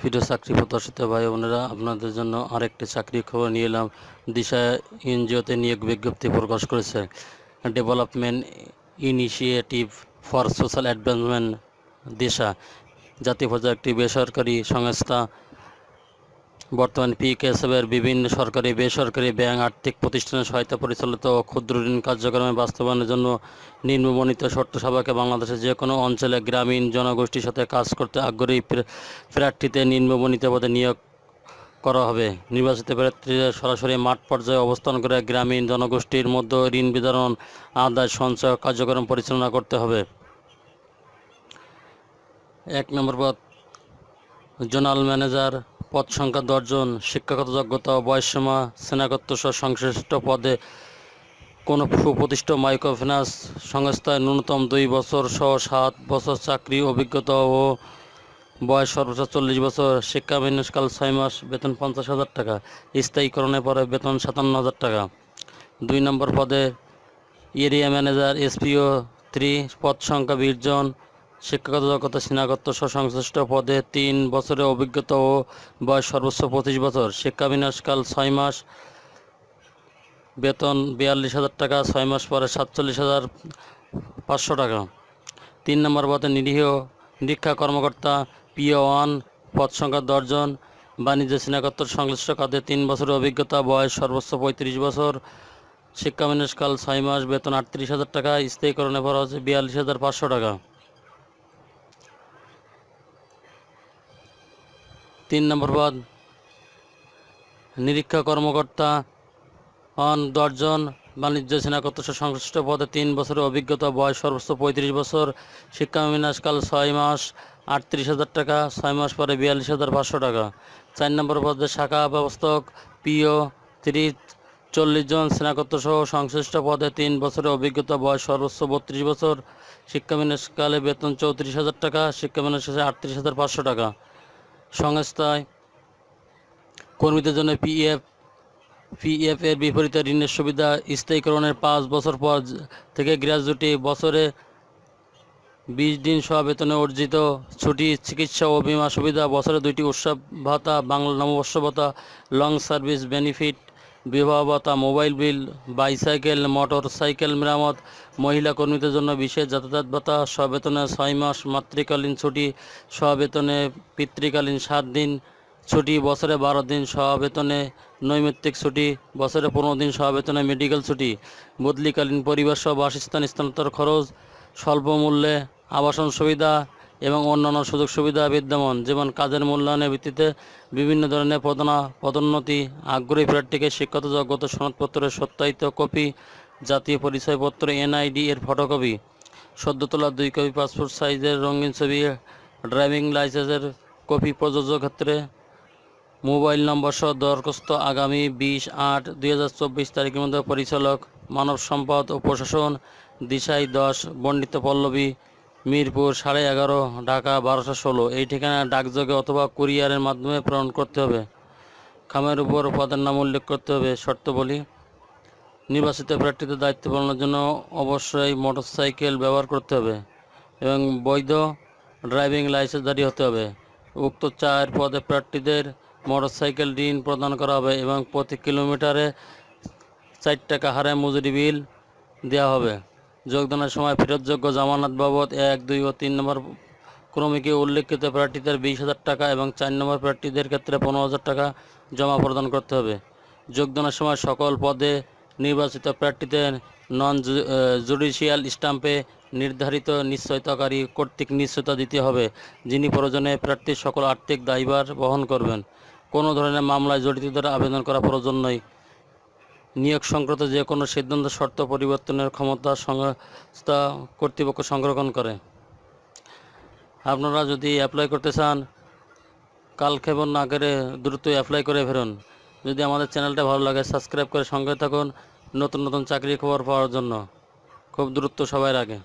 প্রিয় চাকরি প্রত্যাশিত ভাই বোনেরা, আপনাদের জন্য আরেকটি চাকরি খবর নিয়ে এলাম। দিশা এনজিওতে নিয়োগ বিজ্ঞপ্তি প্রকাশ করেছে। Development initiative for social advancement Disha. জাতীয় পর্যায়ে একটি বেসরকারি সংস্থা বর্তমানে পিকেএসএফের বিভিন্ন সরকারি, বেসরকারি ব্যাংক, আর্থিক প্রতিষ্ঠানের সহায়তা পরিচালিত ক্ষুদ্র ঋণ কার্যক্রমে বাস্তবায়নের জন্য নিম্নবর্ণিত শর্ত সভাকে বাংলাদেশের যে কোনো অঞ্চলে গ্রামীণ জনগোষ্ঠীর সাথে কাজ করতে আগ্রহী প্রা- প্রার্থীতে নিম্নবর্ণিত পদে নিয়োগ করা হবে। নির্বাচিত প্রার্থীদের সরাসরি মাঠ পর্যায়ে অবস্থান করে গ্রামীণ জনগোষ্ঠীর মধ্যে ঋণ বিতরণ, আদায়, সঞ্চয় কার্যক্রম পরিচালনা করতে হবে। এক নম্বর পদ, জোনাল ম্যানেজার পদ সংখ্যা দশজন, শিক্ষাগত যোগ্যতা বয়সসীমা সহ সংশ্লিষ্ট পদে কোনো সুপ্রতিষ্ঠিত মাইক্রোফিন্যান্স সংস্থায় ন্যূনতম দুই বছর সহ সাত বছর চাকরি, অভিজ্ঞতা ও বয়স সর্বোচ্চ চল্লিশ বছর, শিক্ষা বিন্যাসকাল ছয় মাস, বেতন পঞ্চাশ হাজার টাকা, স্থায়ীকরণের পরে বেতন সাতান্ন হাজার টাকা। দুই নম্বর পদে এরিয়া ম্যানেজার, এসপিও থ্রি পদ সংখ্যা বিশ জন শিক্ষাগত যোগ্যতা সহ সংশ্লিষ্ট পদে তিন বছরের অভিজ্ঞতা ও বয়স সর্বোচ্চ পঁচিশ বছর। শিক্ষা বিন্যাসকাল ছয় মাস। বেতন বিয়াল্লিশ হাজার টাকা, ছয় মাস পরে সাতচল্লিশ হাজার পাঁচশো টাকা। তিন নম্বর পদে নিরীহ নিরীক্ষা কর্মকর্তা পিও ওয়ান পদ সংখ্যা দশজন বাণিজ্য স্নাতকোত্তর সংশ্লিষ্ট কাজে তিন বছরের অভিজ্ঞতা, বয়স সর্বোচ্চ পঁয়ত্রিশ বছর। শিক্ষা বিন্যাসকাল ছয় মাস, বেতন আটত্রিশ হাজার টাকা স্থায়ীকরণে ভরা হচ্ছে বিয়াল্লিশ হাজার পাঁচশো টাকা। তিন নম্বর পদ। নিরীক্ষা কর্মকর্তা অন দশজন বাণিজ্য স্নাতকোত্তর সংশ্লিষ্ট পদে তিন বছরের অভিজ্ঞতা, বয়স সর্বোচ্চ পঁয়ত্রিশ বছর, শিক্ষা বিন্যাসকাল ছয় মাস, আটত্রিশ হাজার টাকা, ছয় মাস পরে বিয়াল্লিশ হাজার পাঁচশো টাকা। চার নম্বর পদে শাখা ব্যবস্থক পিও থ্রি চল্লিশ জন স্নাতকোত্তর সংশ্লিষ্ট পদে তিন বছরের অভিজ্ঞতা, বয়স সর্বোচ্চ বত্রিশ বছর, শিক্ষা বিন্যাসকালে বেতন চৌত্রিশ হাজার টাকা, শিক্ষা বিন্যাস শেষে আটত্রিশ হাজার পাঁচশো টাকা। সংস্থায় কর্মীদের জন্য পিএফ পিএফ এর বিপরীতে ঋণের সুবিধা স্থায়ীকরণের পাঁচ বছর পর থেকে গ্র্যাজুয়েটি বছরে বিশ দিন সহ বেতনে অর্জিত ছুটি, চিকিৎসা ও বিমা সুবিধা, বছরে দুইটি উৎসব ভাতা, বাংলা নববর্ষ ভাতা লং সার্ভিস বেনিফিট বিবাহ ভাতা mobile bill, bicycle motor cycle মেরামত, মহিলা কর্মীদের জন্য বিশেষ যাতায়াত ভাতা সবেতনে ছয় মাস মাতৃকালীন ছুটি, সবেতনে পিতৃকালীন সাত দিন ছুটি, বছরে বারো দিন সবেতনে নৈমিত্তিক ছুটি, বছরে পনেরো দিন সবেতনে মেডিকেল ছুটি, বদলিকালীন পরিবার সহ বাসস্থান স্থানান্তর খরচ, স্বল্প মূল্যে আবাসন সুবিধা এবং অন্যান্য সুযোগ সুবিধা বিদ্যমান, যেমন কাজের মূল্যায়নের ভিত্তিতে বিভিন্ন ধরনের পদনা পদোন্নতি, আগ্রহী প্রার্থীকে শিক্ষাগত যোগ্যতা সনদপত্রের সত্যায়িত কপি, জাতীয় পরিচয়পত্র, এনআইডি এর ফটোকপি সদ্য তোলা দুই কপি, পাসপোর্ট সাইজের রঙিন ছবি, ড্রাইভিং লাইসেন্সের কপি প্রযোজ্য ক্ষেত্রে, মোবাইল নম্বর সহ দরখাস্ত আগামী বিশ আট দুই হাজার চব্বিশ তারিখের মধ্যে পরিচালক, মানব সম্পদ ও প্রশাসন, দিশাই দশ বন্ডিত পল্লবী মিরপুর সাড়ে এগারো, ঢাকা বারোশো ষোলো। এই ঠিকানা ডাকযোগে অথবা কুরিয়ারের মাধ্যমে প্রেরণ করতে হবে। খামের উপর পদের নাম উল্লেখ করতে হবে, শর্ত বলি। নির্বাচিত প্রার্থীদের দায়িত্ব পালনের জন্য অবশ্যই মোটরসাইকেল ব্যবহার করতে হবে এবং বৈধ ড্রাইভিং লাইসেন্সধারী হতে হবে। উক্ত চার পদে প্রার্থীদের মোটরসাইকেল ঋণ প্রদান করা হবে এবং প্রতি কিলোমিটারে চার টাকা হারে মজুরি বিল দেওয়া হবে। যোগদানের সময় ফেরতযোগ্য জামানত বাবদ এক, দুই ও তিন নম্বর ক্রমিকে উল্লেখিত প্রার্থীদের বিশ হাজার টাকা এবং চার নম্বর প্রার্থীদের ক্ষেত্রে পনেরো হাজার টাকা জমা প্রদান করতে হবে। যোগদানের সময় সকল পদে নির্বাচিত প্রার্থীদের নন জুডিশিয়াল স্টাম্পে নির্ধারিত নিশ্চয়তাকারী কর্তৃক নিশ্চয়তা দিতে হবে, যিনি প্রয়োজনে প্রার্থীর সকল আর্থিক দায়ভার বহন করবেন। কোনো ধরনের মামলায় জড়িতদের আবেদন করা প্রয়োজন নয়। নিয়োগ সংক্রান্ত যে কোনো সিদ্ধান্ত শর্ত পরিবর্তনের ক্ষমতা সংস্থা কর্তৃপক্ষ সংরক্ষণ করে। আপনারা যদি অ্যাপ্লাই করতে চান, কাল খেবন না করে দ্রুত অ্যাপ্লাই করে ফেরুন। যদি আমাদের চ্যানেলটা ভালো লাগে সাবস্ক্রাইব করে সঙ্গে থাকুন। নতুন নতুন চাকরি খবর পাওয়ার জন্য। খুব দ্রুত সবাই আগে